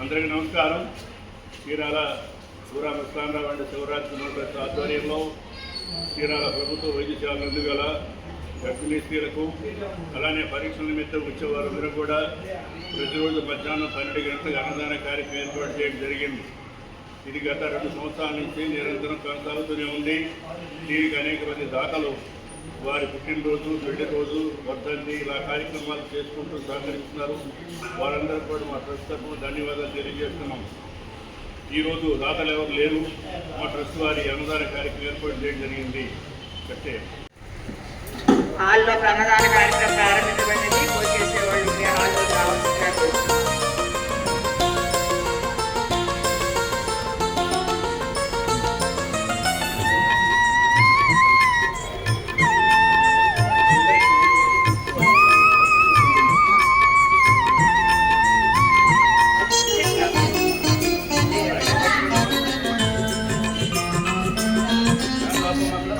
అందరికీ నమస్కారం. చీరాల సూరామ స్థానరావు అంటే శివరాత్రి నోట్ల ఆధ్వర్యంలో చీరాల ప్రభుత్వ వైద్యశాల నందు గల గర్భిణీ స్త్రీలకు అలానే పరీక్షల నిమిత్తం వచ్చేవారందరూ కూడా ప్రతిరోజు మధ్యాహ్నం పన్నెండు గంటలకు అన్నదాన కార్యక్రమం ఏర్పాటు చేయడం జరిగింది. ఇది గత రెండు సంవత్సరాల నుంచి నిరంతరం కొనసాగుతూనే ఉంది. దీనికి అనేక మంది దాతలు వారి పుట్టినరోజు పెళ్ళి రోజు వర్ధంతి ఇలా కార్యక్రమాలు చేసుకుంటూ సహకరిస్తున్నారు. వారందరూ కూడా మా ట్రస్ట్ తరఫున ధన్యవాదాలు తెలియజేస్తున్నాం. ఈరోజు దాతలు ఎవరు లేరు. మా ట్రస్ట్ వారి అన్నదాన కార్యక్రమం ఏర్పాటు చేయడం జరిగింది. కట్టే. హాల్లో అన్నదాన కార్యక్రమం ప్రారంభించబడింది. చేసేవాళ్ళు హాల్లో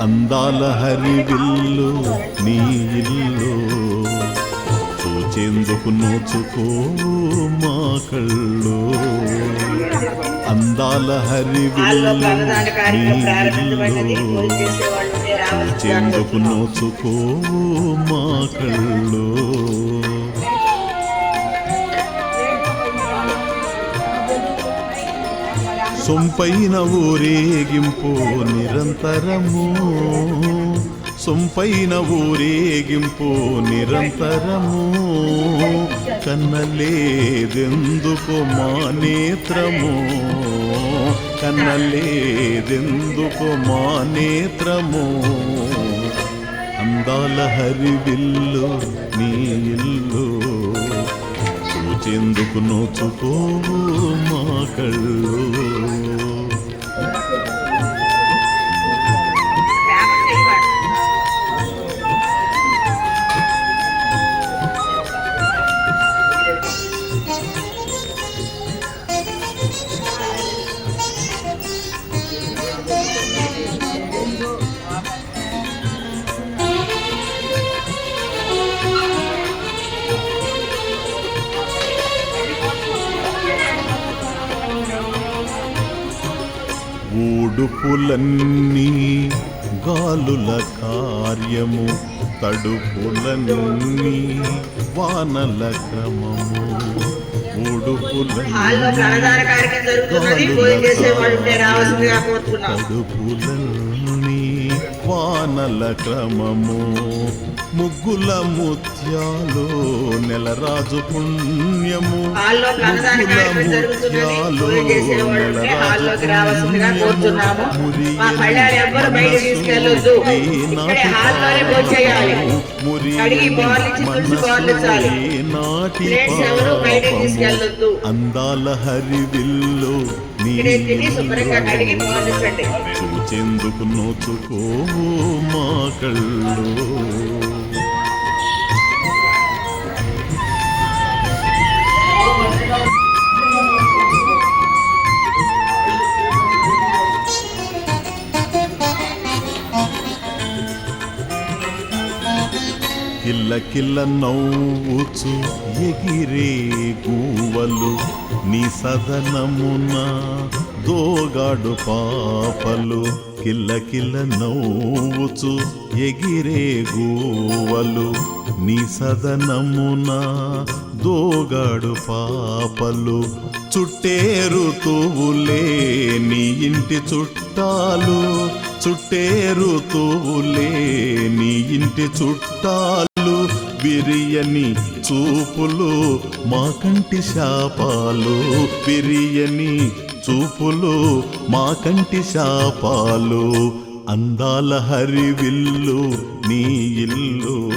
అందాల హరివిల్లు నీ ఇల్లు. చూచేందుకు నోచుకో మా కళ్ళు. అందాల హరివిల్లు నీ ఇల్లు. చూచేందుకు నోచుకో మా కళ్ళు. సొంపైన ఊరేగింపు నిరంతరము. సొంపైన ఊరేగింపు నిరంతరము. కన్నలేదెందుకు మా నేత్రము. కన్నలేదెందుకు మా నేత్రము. అందాల హరివిల్లు నీ ఇల్లు. చూచేందుకు నోచుకోవు మా కళ్ళు. ఊడుపులన్నీ గాలుల కార్యము తడుపులన్నీ వానల క్రమము. కోరుతున్నాం. తడుపులన్నీ వానల క్రమము ముగ్గుల ముత్యాలు నెలరాజు పుణ్యము హాల్లో అన్నదాన కార్యక్రమం జరుగుతున్నది పూజ చేసేవాళ్ళు ఉంటే హాల్లోకి రావాల్సిందిగా కోరుతున్నాము మా కళ్యాణ్ ఎవ్వరు బయట తీసుకెళ్ళొద్దు. ఇక్కడే హాల్లోనే భోజనం చేయాలి కడిగి బాల్ ఇచ్చి తులసి బాల్ ఇచ్చాలి ప్లేట్స్ ఎవరు బయట తీసుకెళ్ళొద్దు. అందాల హరివిల్లు నీ చూచెందుకు నోచుకో మా కళ్ళు కిల్ల నవ్వుచు ఎగిరే గూవలు నీ సదనమున దోగాడు పాపలు. కిల్ల కిల్ల నవ్వుచు ఎగిరే గూవలు నీ సదనమున దోగాడు పాపలు. చుట్టేరు తూవులే నీ ఇంటి చుట్టాలు. చుట్టేరు తూవులే నీ ఇంటి చుట్టాలు. విరియని చూపులు మా కంటి శాపాలు. విరియని చూపులు మా కంటి శాపాలు. అందాల హరివిల్లు నీ ఇల్లు.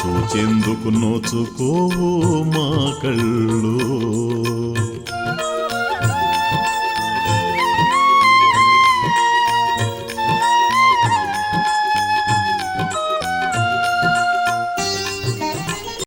చూచెందుకు నోచుకోవు మా కళ్ళు.